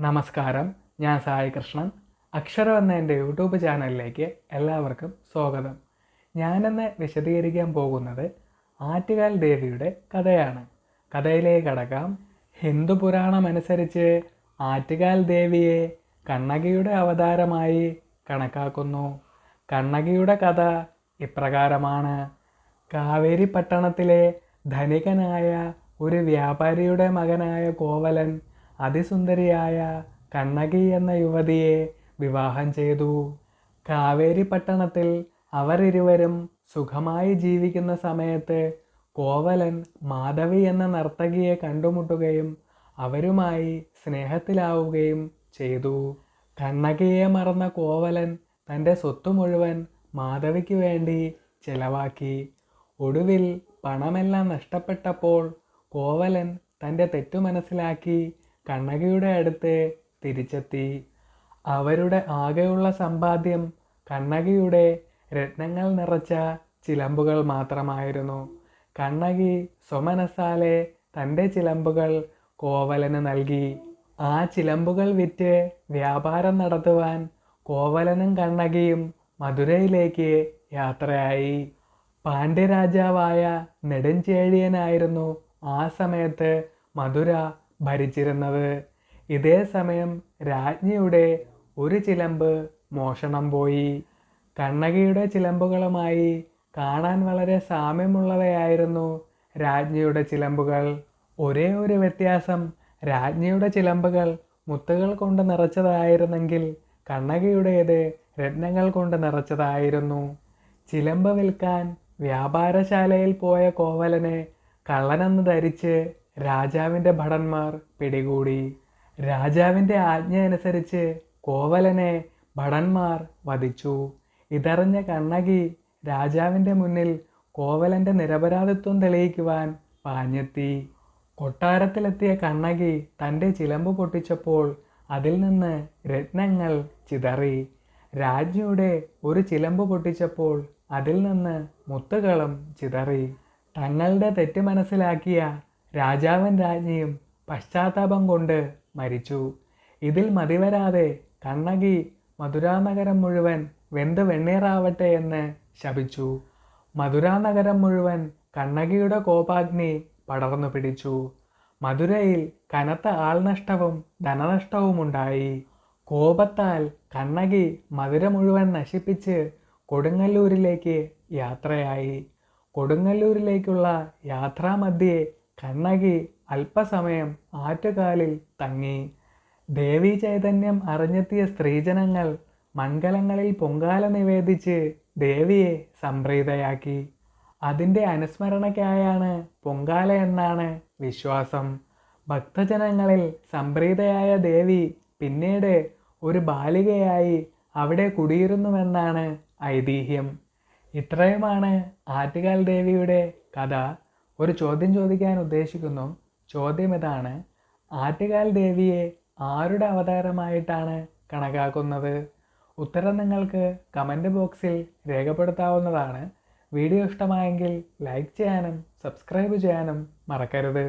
നമസ്കാരം. ഞാൻ സായി കൃഷ്ണൻ. അക്ഷരം എന്ന എന്റെ യൂട്യൂബ് ചാനലിലേക്ക് എല്ലാവർക്കും സ്വാഗതം. ഞാനെന്ന് വിശദീകരിക്കാൻ പോകുന്നത് ആറ്റുകാൽ ദേവിയുടെ കഥയാണ്. കഥയിലേക്ക് കടക്കാം. ഹിന്ദു പുരാണം അനുസരിച്ച് ആറ്റുകാൽ ദേവിയെ കണ്ണകിയുടെ അവതാരമായി കണക്കാക്കുന്നു. കണ്ണകിയുടെ കഥ ഇപ്രകാരമാണ്. കാവേരി പട്ടണത്തിലെ ധനികനായ ഒരു വ്യാപാരിയുടെ മകനായ കോവലൻ അതിസുന്ദരിയായ കണ്ണകി എന്ന യുവതിയെ വിവാഹം ചെയ്തു. കാവേരി പട്ടണത്തിൽ അവരിരുവരും സുഖമായി ജീവിക്കുന്ന സമയത്ത് കോവലൻ മാധവി എന്ന നർത്തകിയെ കണ്ടുമുട്ടുകയും അവരുമായി സ്നേഹത്തിലാവുകയും ചെയ്തു. കണ്ണകിയെ മറന്ന കോവലൻ തന്റെ സ്വത്ത് മുഴുവൻ മാധവിക്ക് വേണ്ടി ചെലവാക്കി. ഒടുവിൽ പണമെല്ലാം നഷ്ടപ്പെട്ടപ്പോൾ കോവലൻ തന്റെ തെറ്റു മനസ്സിലാക്കി കണ്ണകിയുടെ അടുത്ത് തിരിച്ചെത്തി. അവരുടെ ആകെയുള്ള സമ്പാദ്യം കണ്ണകിയുടെ രത്നങ്ങൾ നിറച്ച ചിലമ്പുകൾ മാത്രമായിരുന്നു. കണ്ണകി സ്വമനസാലെ തന്റെ ചിലമ്പുകൾ കോവലന് നൽകി. ആ ചിലമ്പുകൾ വിറ്റ് വ്യാപാരം നടത്തുവാൻ കോവലനും കണ്ണകിയും മധുരയിലേക്ക് യാത്രയായി. പാണ്ഡ്യരാജാവായ നെടുഞ്ചേഴിയനായിരുന്നു ആ സമയത്ത് മധുര ഭരിച്ചിരുന്നത്. ഇതേ സമയം രാജ്ഞിയുടെ ഒരു ചിലമ്പ് മോഷണം പോയി. കണ്ണകിയുടെ ചിലമ്പുകളുമായി കാണാൻ വളരെ സാമ്യമുള്ളവയായിരുന്നു രാജ്ഞിയുടെ ചിലമ്പുകൾ. ഒരേ ഒരു വ്യത്യാസം രാജ്ഞിയുടെ ചിലമ്പുകൾ മുത്തുകൾ കൊണ്ട് നിറച്ചതായിരുന്നെങ്കിൽ കണ്ണകിയുടേത് രത്നങ്ങൾ കൊണ്ട് നിറച്ചതായിരുന്നു. ചിലമ്പ് വിൽക്കാൻ വ്യാപാരശാലയിൽ പോയ കോവലനെ കള്ളനെന്ന് ധരിച്ച് രാജാവിന്റെ ഭടന്മാർ പിടികൂടി. രാജാവിന്റെ ആജ്ഞ അനുസരിച്ച് കോവലനെ ഭടന്മാർ വധിച്ചു. ഇതറിഞ്ഞ കണ്ണകി രാജാവിന്റെ മുന്നിൽ കോവലന്റെ നിരപരാധിത്വം തെളിയിക്കുവാൻ പാഞ്ഞെത്തി. കൊട്ടാരത്തിലെത്തിയ കണ്ണകി തന്റെ ചിലമ്പ് പൊട്ടിച്ചപ്പോൾ അതിൽ നിന്ന് രത്നങ്ങൾ ചിതറി. രാജ്ഞിയുടെ ഒരു ചിലമ്പ് പൊട്ടിച്ചപ്പോൾ അതിൽ നിന്ന് മുത്തുകളും ചിതറി. തങ്ങളുടെ തെറ്റ് മനസ്സിലാക്കിയ രാജാവൻ രാജ്ഞിയും പശ്ചാത്താപം കൊണ്ട് മരിച്ചു. ഇതിൽ മതിവരാതെ കണ്ണകി മധുരാനഗരം മുഴുവൻ വെന്ത് വെണ്ണീറാവട്ടെ എന്ന് ശപിച്ചു. മധുരാനഗരം മുഴുവൻ കണ്ണകിയുടെ കോപാഗ്നി പടർന്നു പിടിച്ചു. മധുരയിൽ കനത്ത ആൾനഷ്ടവും ധനനഷ്ടവുമുണ്ടായി കോപത്താൽ കണ്ണകി മധുര മുഴുവൻ നശിപ്പിച്ച് കൊടുങ്ങല്ലൂരിലേക്ക് യാത്രയായി. കൊടുങ്ങല്ലൂരിലേക്കുള്ള യാത്രാമധ്യേ കണ്ണകി അല്പസമയം ആറ്റുകാലിൽ തങ്ങി. ദേവീ ചൈതന്യം അറിഞ്ഞെത്തിയ സ്ത്രീജനങ്ങൾ മംഗലങ്ങളിൽ പൊങ്കാല നിവേദിച്ച് ദേവിയെ സംപ്രീതയാക്കി. അതിന്റെ അനുസ്മരണയ്ക്കായാണ് പൊങ്കാല എന്നാണ് വിശ്വാസം. ഭക്തജനങ്ങളിൽ സംപ്രീതയായ ദേവി പിന്നീട് ഒരു ബാലികയായി അവിടെ കുടിയിരുന്നുവെന്നാണ് ഐതിഹ്യം. ഇത്രയുമാണ് ആറ്റുകാൽ ദേവിയുടെ കഥ. ഒരു ചോദ്യം ചോദിക്കാൻ ഉദ്ദേശിക്കുന്നു. ചോദ്യം ഇതാണ്. ആറ്റുകാൽ ദേവിയെ ആരുടെ അവതാരമായിട്ടാണ് കണക്കാക്കുന്നത്? ഉത്തരം നിങ്ങൾക്ക് കമന്റ് ബോക്സിൽ രേഖപ്പെടുത്താവുന്നതാണ്. വീഡിയോ ഇഷ്ടമായെങ്കിൽ ലൈക്ക് ചെയ്യാനും സബ്സ്ക്രൈബ് ചെയ്യാനും മറക്കരുത്.